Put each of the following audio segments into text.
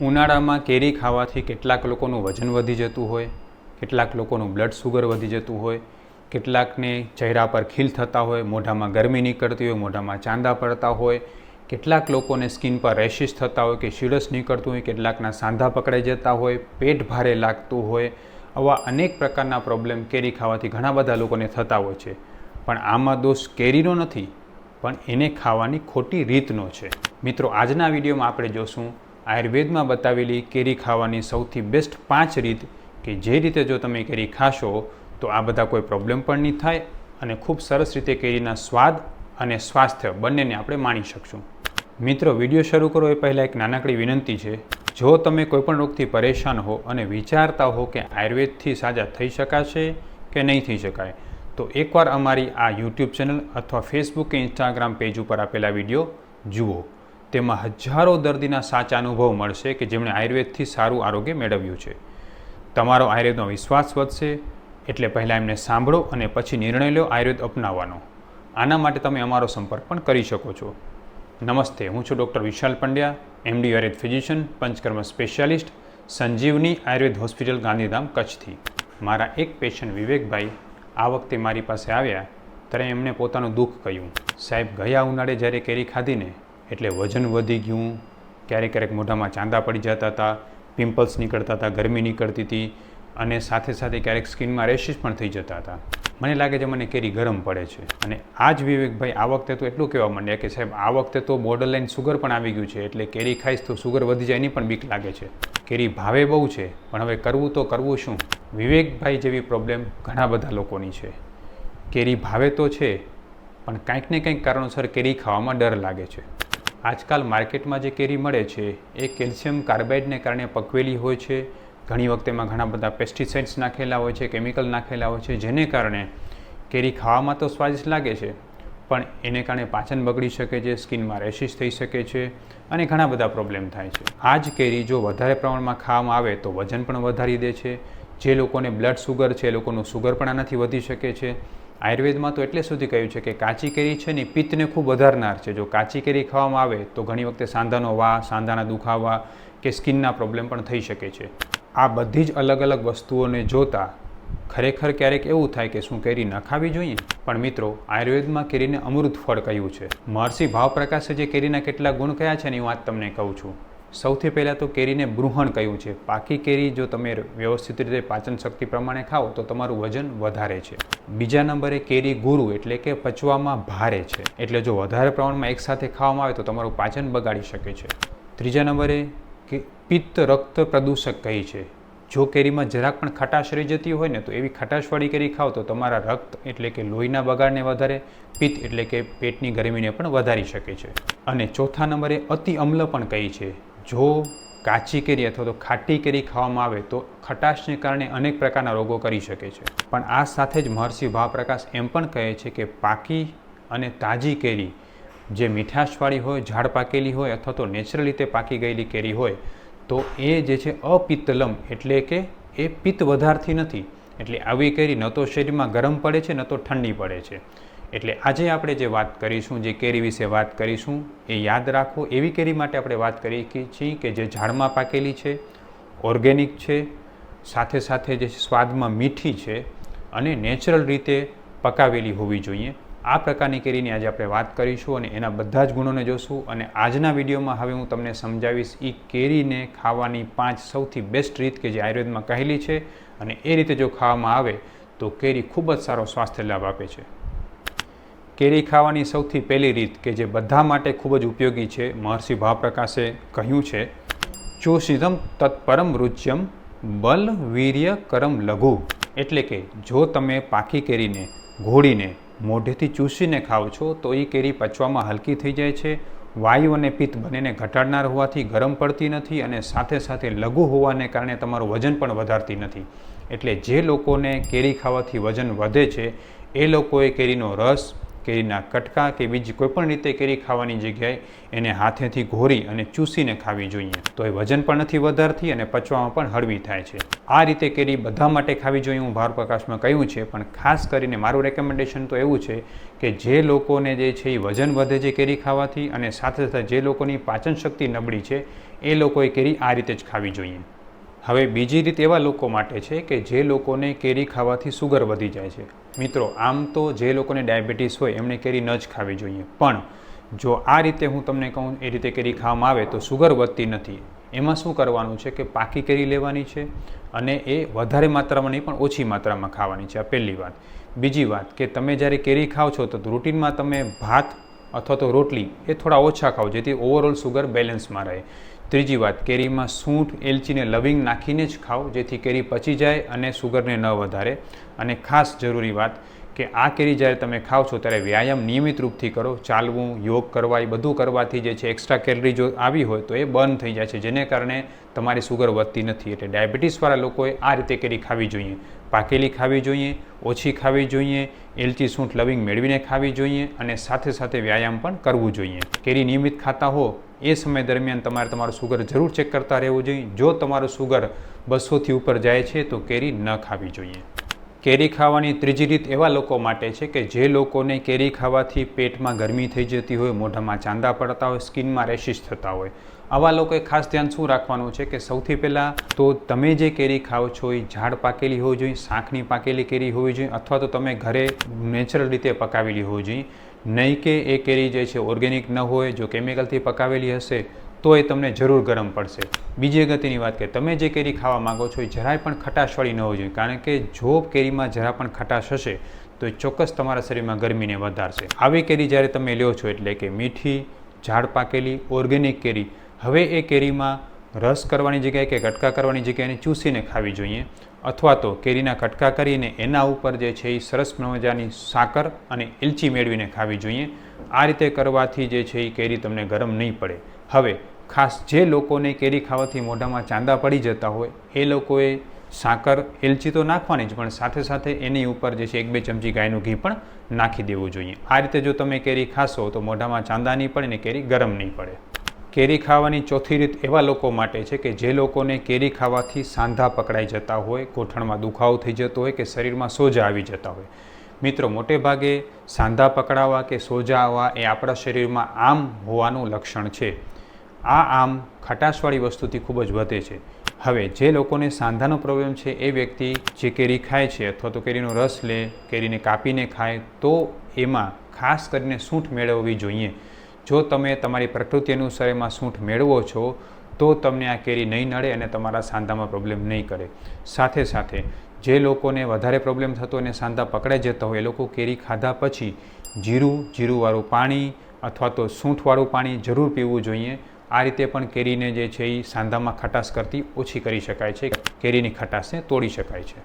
ઉનાળામાં કેરી ખાવાથી કેટલાક લોકોનું વજન વધી જતું હોય, કેટલાક લોકોનું બ્લડ સુગર વધી જતું હોય, કેટલાકને ચહેરા પર ખીલ થતા હોય, મોઢામાં ગરમી નીકળતી હોય, મોઢામાં ચાંદા પડતા હોય, કેટલાક લોકોને સ્કિન પર રેશિસ થતા હોય કે શીરસ નીકળતું હોય, કેટલાકના સાંધા પકડાઈ જતા હોય, પેટ ભારે લાગતું હોય, આવા અનેક પ્રકારના પ્રોબ્લેમ કેરી ખાવાથી ઘણા બધા લોકોને થતા હોય છે. પણ આમાં દોષ કેરીનો નથી, પણ એને ખાવાની ખોટી રીતનો છે. મિત્રો, આજના વિડીયોમાં આપણે જોશું આયુર્વેદમાં બતાવેલી કેરી ખાવાની સૌથી બેસ્ટ પાંચ રીત કે જે રીતે જો તમે કેરી ખાશો, તો આ બધા કોઈ પ્રોબ્લેમ પણ નહીં થાય અને ખૂબ સરસ રીતે કેરીના સ્વાદ અને સ્વાસ્થ્ય બંનેને આપણે માણી શકશું. મિત્રો, વીડિયો શરૂ કરો એ પહેલાં એક નાનકડી વિનંતી છે. જો તમે કોઈપણ રોગથી પરેશાન હો અને વિચારતા હો કે આયુર્વેદથી સાજા થઈ શકાશે કે નહીં થઈ શકાય, તો એકવાર અમારી આ યુટ્યુબ ચેનલ અથવા ફેસબુક કે ઇન્સ્ટાગ્રામ પેજ ઉપર આપેલા વીડિયો જુઓ. તેમાં હજારો દર્દીના સાચા અનુભવ મળશે કે જેમણે આયુર્વેદથી સારું આરોગ્ય મેળવ્યું છે. તમારો આયુર્વેદનો વિશ્વાસ વધશે, એટલે પહેલાં એમને સાંભળો અને પછી નિર્ણય લો આયુર્વેદ અપનાવવાનો. આના માટે તમે અમારો સંપર્ક પણ કરી શકો છો. નમસ્તે, હું છું doctor Vishal Pandya, MD Ayurveda physician, Panchakarma specialist, Sanjivani Ayurveda hospital Gandhidham, કચ્છથી. મારા એક પેશન્ટ વિવેકભાઈ આ વખતે મારી પાસે આવ્યા, ત્યારે એમણે પોતાનું દુઃખ કહ્યું. સાહેબ, ગયા ઉનાળે જ્યારે કેરી ખાધીને એટલે વજન વધી ગયું. ક્યારેક ક્યારેક મોઢામાં ચાંદા પડી જતા હતા, પિમ્પલ્સ નીકળતા હતા, ગરમી નીકળતી હતી અને સાથે સાથે ક્યારેક સ્કિનમાં રેશિસ પણ થઈ જતા હતા. મને લાગે છે મને કેરી ગરમ પડે છે. અને આ જ વિવેકભાઈ આ વખતે તો એટલું કહેવા માંડ્યા કે સાહેબ, આ વખતે તો બોર્ડર લાઇન સુગર પણ આવી ગયું છે. એટલે કેરી ખાઈશ તો સુગર વધી જાય એની પણ બીક લાગે છે. કેરી ભાવે બહુ છે, પણ હવે કરવું તો કરવું શું? વિવેકભાઈ જેવી પ્રોબ્લેમ ઘણા બધા લોકોની છે. કેરી ભાવે તો છે, પણ કાંઈક ને કંઈક કારણોસર કેરી ખાવામાં ડર લાગે છે. આજકાલ માર્કેટમાં જે કેરી મળે છે, એ કેલ્શિયમ કાર્બાઇડને કારણે પકવેલી હોય છે. ઘણી વખત એમાં ઘણા બધા પેસ્ટિસાઇડ્સ નાખેલા હોય છે, કેમિકલ નાખેલા હોય છે, જેને કારણે કેરી ખાવામાં તો સ્વાદિષ્ટ લાગે છે, પણ એને કારણે પાચન બગડી શકે છે, સ્કિનમાં રેશિસ થઈ શકે છે અને ઘણા બધા પ્રોબ્લેમ થાય છે. આ જ કેરી જો વધારે પ્રમાણમાં ખાવામાં આવે તો વજન પણ વધારી દે છે. જે લોકોને બ્લડ સુગર છે, એ લોકોનું સુગર પણ આનાથી વધી શકે છે. આયુર્વેદમાં તો એટલે સુધી કહ્યું છે કે કાચી કેરી છે ને પિત્તને ખૂબ વધારનાર છે. જો કાચી કેરી ખાવામાં આવે, તો ઘણી વખતે સાંધાનો વા સાંધાના દુખાવા કે સ્કિનના પ્રોબ્લેમ પણ થઈ શકે છે. આ બધી જ અલગ અલગ વસ્તુઓને જોતા ખરેખર ક્યારેક એવું થાય કે શું કેરી ન ખાવી જોઈએ? પણ મિત્રો, આયુર્વેદમાં કેરીને અમૃત ફળ કહ્યું છે. મહર્ષિ ભાવપ્રકાશે જે કેરીના કેટલા ગુણ કયા છે ને હું વાત તમને કહું છું. સૌથી પહેલાં તો કેરીને બૃહણ કહ્યું છે? પાકી કેરી જો તમે વ્યવસ્થિત રીતે પાચન શક્તિ પ્રમાણે ખાઓ, તો તમારું વજન વધારે છે. બીજા નંબરે કેરી ગુરુ એટલે કે પચવામાં ભારે છે. એટલે જો વધારે પ્રમાણમાં એકસાથે ખાવામાં આવે, તો તમારું પાચન બગાડી શકે છે. ત્રીજા નંબરે કે પિત્ત રક્ત પ્રદૂષક કહી છે? જો કેરીમાં જરાક પણ ખટાશ રહી જતી હોય ને, તો એવી ખટાશવાળી કેરી ખાઓ, તો તમારા રક્ત એટલે કે લોહીના બગાડને વધારે, પિત્ત એટલે કે પેટની ગરમીને પણ વધારી શકે છે. અને ચોથા નંબરે અતિ અમ્લ પણ કહી છે? જો કાચી કેરી અથવા તો ખાટી કેરી ખાવામાં આવે તો ખટાશને કારણે અનેક પ્રકારના રોગો કરી શકે છે. પણ આ સાથે જ મહર્ષિ ભાવપ્રકાશ એમ પણ કહે છે કે પાકી અને તાજી કેરી જે મીઠાશવાળી હોય, ઝાડ પાકેલી હોય અથવા તો નેચરલ રીતે પાકી ગયેલી કેરી હોય, તો એ જે છે અપિત્તલમ એટલે કે એ પિત્ત વધારતી નથી. એટલે આવી કેરી ન તો શરીરમાં ગરમ પડે છે, ન તો ઠંડી પડે છે. એટલે આજે આપણે જે વાત કરીશું, જે કેરી વિશે વાત કરીશું, એ યાદ રાખો. એવી કેરી માટે આપણે વાત કરીએ છીએ કે જે ઝાડમાં પાકેલી છે, ઓર્ગેનિક છે, સાથે સાથે જે સ્વાદમાં મીઠી છે અને નેચરલ રીતે પકાવેલી હોવી જોઈએ. આ પ્રકારની કેરીની આજે આપણે વાત કરીશું અને એના બધા જ ગુણોને જોશું. અને આજના વિડીયોમાં હવે હું તમને સમજાવીશ એ કેરીને ખાવાની પાંચ સૌથી બેસ્ટ રીત કે જે આયુર્વેદમાં કહેલી છે. અને એ રીતે જો ખાવામાં આવે તો કેરી ખૂબ જ સારો સ્વાસ્થ્ય લાભ આપે છે. કેરી ખાવાની સૌથી પહેલી રીત કે જે બધા માટે ખૂબ જ ઉપયોગી છે, મહર્ષિ ભાવપ્રકાશે કહ્યું છે, ચોષિધમ તત્પરમ રુચ્યમ બલ વીર્ય કરમ લઘુ. એટલે કે, જો તમે પાકી કેરીને ઘોડીને મોઢેથી ચૂસીને ખાઓ છો, તો એ કેરી પચવામાં હલકી થઈ જાય છે, વાયુ અને પિત્ત બંનેને ઘટાડનાર હોવાથી ગરમ પડતી નથી અને સાથે સાથે લઘુ હોવાને કારણે તમારું વજન પણ વધારતી નથી. એટલે જે લોકોને કેરી ખાવાથી વજન વધે છે, એ લોકોએ કેરીનો રસ કેરીના કટકા કે બીજી કોઈપણ રીતે કેરી ખાવાની જગ્યાએ એને હાથેથી ઘોરી અને ચૂસીને ખાવી જોઈએ. તો એ વજન પણ નથી વધારતી અને પચવામાં પણ હળવી થાય છે. આ રીતે કેરી બધા માટે ખાવી જોઈએ હું ભાર પ્રકાશમાં કહ્યું છે, પણ ખાસ કરીને મારું રેકમેન્ડેશન તો એવું છે કે જે લોકોને જે છે એ વજન વધે છે કેરી ખાવાથી અને સાથે સાથે જે લોકોની પાચન શક્તિ નબળી છે, એ લોકોએ કેરી આ રીતે જ ખાવી જોઈએ. હવે બીજી રીત એવા લોકો માટે છે કે જે લોકોને કેરી ખાવાથી સુગર વધી જાય છે. મિત્રો, આમ તો જે લોકોને ડાયાબિટીસ હોય એમણે કેરી ન જ ખાવી જોઈએ. પણ જો આ રીતે હું તમને કહું, એ રીતે કેરી ખાવામાં આવે તો સુગર વધતી નથી. એમાં શું કરવાનું છે કે પાકી કેરી લેવાની છે અને એ વધારે માત્રામાં નહીં, પણ ઓછી માત્રામાં ખાવાની છે. આ પહેલી વાત. બીજી વાત કે તમે જ્યારે કેરી ખાઓ છો, તો રૂટીનમાં તમે ભાત અથવા તો રોટલી એ થોડા ઓછા ખાઓ, જેથી ઓવરઓલ સુગર બેલેન્સમાં રહે. ત્રીજી વાત, કેરીમાં સૂંઠ એલચીને લવિંગ નાખીને જ ખાઓ, જેથી કેરી પચી જાય અને સુગરને ન વધારે. અને ખાસ જરૂરી વાત કે આ કેરી જ્યારે તમે ખાઓ છો, ત્યારે વ્યાયામ નિયમિત રૂપથી કરો. ચાલવું, યોગ કરવા, એ બધું કરવાથી જે છે એક્સ્ટ્રા કેલરી જો આવી હોય, તો એ બર્ન થઈ જાય છે, જેને કારણે તમારી સુગર વધતી નથી. એટલે ડાયાબિટીસવાળા લોકોએ આ રીતે કેરી ખાવી જોઈએ. પાકેલી ખાવી જોઈએ, ઓછી ખાવી જોઈએ, એલચી સૂંઠ લવિંગ મેળવીને ખાવી જોઈએ અને સાથે સાથે વ્યાયામ પણ કરવું જોઈએ. કેરી નિયમિત ખાતા હો, એ સમય દરમિયાન તમારે તમારું સુગર જરૂર ચેક કરતા રહેવું જોઈએ. જો તમારું સુગર બસોથી ઉપર જાય છે, તો કેરી ન ખાવી જોઈએ. કેરી ખાવાની ત્રીજી રીત એવા લોકો માટે છે કે જે લોકોને કેરી ખાવાથી પેટમાં ગરમી થઈ જતી હોય, મોઢામાં ચાંદા પડતા હોય, સ્કિનમાં રેશિસ થતા હોય આવા લોકોએ ખાસ ધ્યાન શું રાખવાનું છે કે સૌથી પહેલાં તો તમે જે કેરી ખાઓ છો એ ઝાડ પાકેલી હોવી જોઈએ શાંખની પાકેલી કેરી હોવી જોઈએ, અથવા તો તમે ઘરે નેચરલ રીતે પકાવેલી હોવી જોઈએ. નહીં કે એ કેરી જે છે ઓર્ગેનિક ન હોય, જો કેમિકલથી પકાવેલી હશે, તો એ તમને જરૂર ગરમ પડશે. બીજી અગત્યની વાત કે તમે જે કેરી ખાવા માગો છો એ જરાય પણ ખટાશવાળી ન હોવી જોઈએ, કારણ કે જો કેરીમાં જરા પણ ખટાશ હશે, તો એ ચોક્કસ તમારા શરીરમાં ગરમીને વધારશે. આવી કેરી જ્યારે તમે લ્યો છો એટલે કે મીઠી, ઝાડ પાકેલી, ઓર્ગેનિક કેરી હવે એ કેરીમાં રસ કરવાની જગ્યાએ કે કટકા કરવાની જગ્યાએ એને ચૂસીને ખાવી જોઈએ અથવા તો કેરીના કટકા કરીને એના ઉપર જે છે એ સરસ મજાની સાકર અને એલચી મેળવીને ખાવી જોઈએ. આ રીતે કરવાથી જે છે એ કેરી તમને ગરમ નહીં પડે. હવે ખાસ જે લોકોને કેરી ખાવાથી મોઢામાં ચાંદા પડી જતા હોય, એ લોકોએ સાકર એલચી તો નાખવાની જ, પણ સાથે સાથે એની ઉપર જે છે એક બે ચમચી ગાયનું ઘી પણ નાખી દેવું જોઈએ. આ રીતે જો તમે કેરી ખાશો તો મોઢામાં ચાંદા નહીં પડે ને કેરી ગરમ નહીં પડે. કેરી ખાવાની ચોથી રીત એવા લોકો માટે છે કે જે લોકોને કેરી ખાવાથી સાંધા પકડાઈ જતા હોય, ગોઠણમાં દુખાવો થઈ જતો હોય કે શરીરમાં સોજા આવી જતા હોય. મિત્રો, મોટે ભાગે સાંધા પકડાવા કે સોજા આવવા એ આપણા શરીરમાં આમ હોવાનું લક્ષણ છે. આ આમ ખટાશવાળી વસ્તુથી ખૂબ જ વધે છે. હવે, જે લોકોને સાંધાનો પ્રોબ્લેમ છે એ વ્યક્તિ જે કેરી ખાય છે અથવા તો કેરીનો રસ લે, કેરીને કાપીને ખાય, તો એમાં ખાસ કરીને સૂંઠ મેળવવી જોઈએ. જો તમે તમારી પ્રકૃતિ અનુસાર એમાં સૂંઠ મેળવો છો, તો તમને આ કેરી નહીં નડે અને તમારા સાંધામાં પ્રોબ્લેમ નહીં કરે. સાથે સાથે, જે લોકોને વધારે પ્રોબ્લેમ થતો અને સાંધા પકડાઈ જતા હોય, એ લોકો કેરી ખાધા પછી જીરું, જીરુંવાળું પાણી અથવા તો સૂંઠવાળું પાણી જરૂર પીવું જોઈએ. આ રીતે પણ કેરીને જે છે એ સાંધામાં ખટાશ કરતી ઓછી કરી શકાય છે. કેરીની ખટાશને તોડી શકાય છે.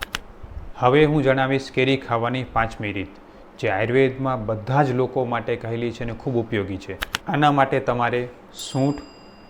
હવે હું જણાવીશ કેરી ખાવાની પાંચમી રીત જે આયુર્વેદમાં બધા જ લોકો માટે કહેલી છે અને ખૂબ ઉપયોગી છે. આના માટે તમારે સૂંઠ,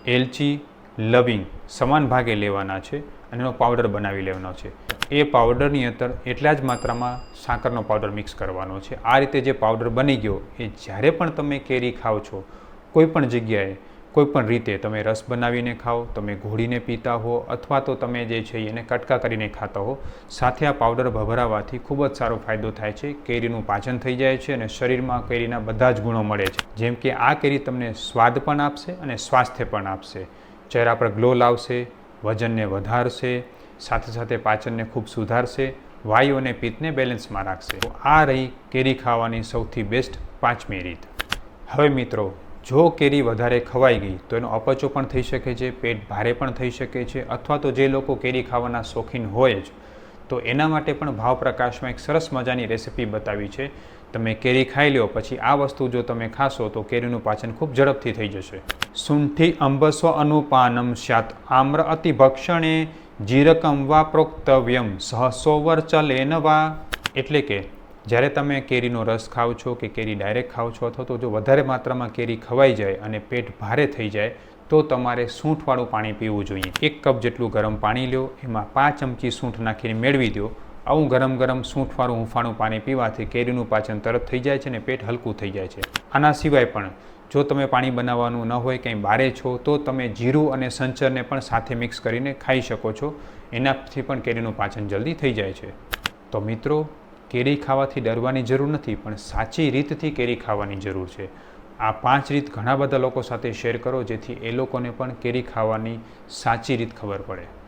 એલચી, લવિંગ સમાન ભાગે લેવાના છે અને એનો પાવડર બનાવી લેવાનો છે. એ પાવડરની અંદર એટલા જ માત્રામાં સાકરનો પાવડર મિક્સ કરવાનો છે. આ રીતે જે પાવડર બની ગયો, એ જ્યારે પણ તમે કેરી ખાઓ છો, કોઈ પણ જગ્યાએ કોઈ પણ રીતે તમે રસ બનાવીને ખાઓ, તમે ઘોળીને પીતા હો અથવા તો તમે જે છે એને કટકા કરીને ખાતા હો, સાથે આ પાવડર ભભરાવાથી ખૂબ જ સારો ફાયદો થાય છે. કેરીનું પાચન થઈ જાય છે અને શરીરમાં કેરીના બધા જ ગુણો મળે છે. જેમ કે આ કેરી તમને સ્વાદ પણ આપશે અને સ્વાસ્થ્ય પણ આપશે. ચહેરા પર ગ્લો લાવશે, વજનને વધારશે, સાથે સાથે પાચનને ખૂબ સુધારશે વાયુ અને પિત્તને બેલેન્સમાં રાખશે. આ રહી કેરી ખાવાની સૌથી બેસ્ટ પાંચમી રીત. હવે મિત્રો જો કેરી વધારે ખવાઈ ગઈ, તો એનો અપચો પણ થઈ શકે છે, પેટ ભારે પણ થઈ શકે છે, અથવા તો જે લોકો કેરી ખાવાના શોખીન હોય જ, તો એના માટે પણ ભાવપ્રકાશમાં એક સરસ મજાની રેસિપી બતાવી છે. તમે કેરી ખાઈ લો પછી આ વસ્તુ જો તમે ખાશો, તો કેરીનું પાચન ખૂબ ઝડપથી થઈ જશે. સુંઠી અંબસ્વ અનુપાનમ સ્યાત આમ્ર અતિભક્ષણે જીરકમ વા પ્રોક્તવ્યમ સહસોવર ચલેન વા, એટલે કે જ્યારે તમે કેરીનો રસ ખાઓ છો કે કેરી ડાયરેક્ટ ખાઓ છો અથવા તો જો વધારે માત્રામાં કેરી ખવાઈ જાય અને પેટ ભારે થઈ જાય, તો તમારે સૂંઠવાળું પાણી પીવું જોઈએ. એક કપ જેટલું ગરમ પાણી લો એમાં પાંચ ચમચી સૂંઠ નાખીને મેળવી દો. આવું ગરમ ગરમ સૂંઠવાળું હુંફાળું પાણી પીવાથી કેરીનું પાચન તરત થઈ જાય છે અને પેટ હલકું થઈ જાય છે. આના સિવાય પણ જો તમે પાણી બનાવવાનું ન હોય, કંઈ બારે છો, તો તમે જીરું અને સંચરને પણ સાથે મિક્સ કરીને ખાઈ શકો છો. એનાથી પણ કેરીનું પાચન જલ્દી થઈ જાય છે. તો મિત્રો કેરી ખાવાથી ડરવાની જરૂર નથી, પણ સાચી રીતથી કેરી ખાવાની જરૂર છે. આ પાંચ રીત ઘણા બધા લોકો સાથે શેર કરો, જેથી એ લોકોને પણ કેરી ખાવાની સાચી રીત ખબર પડે.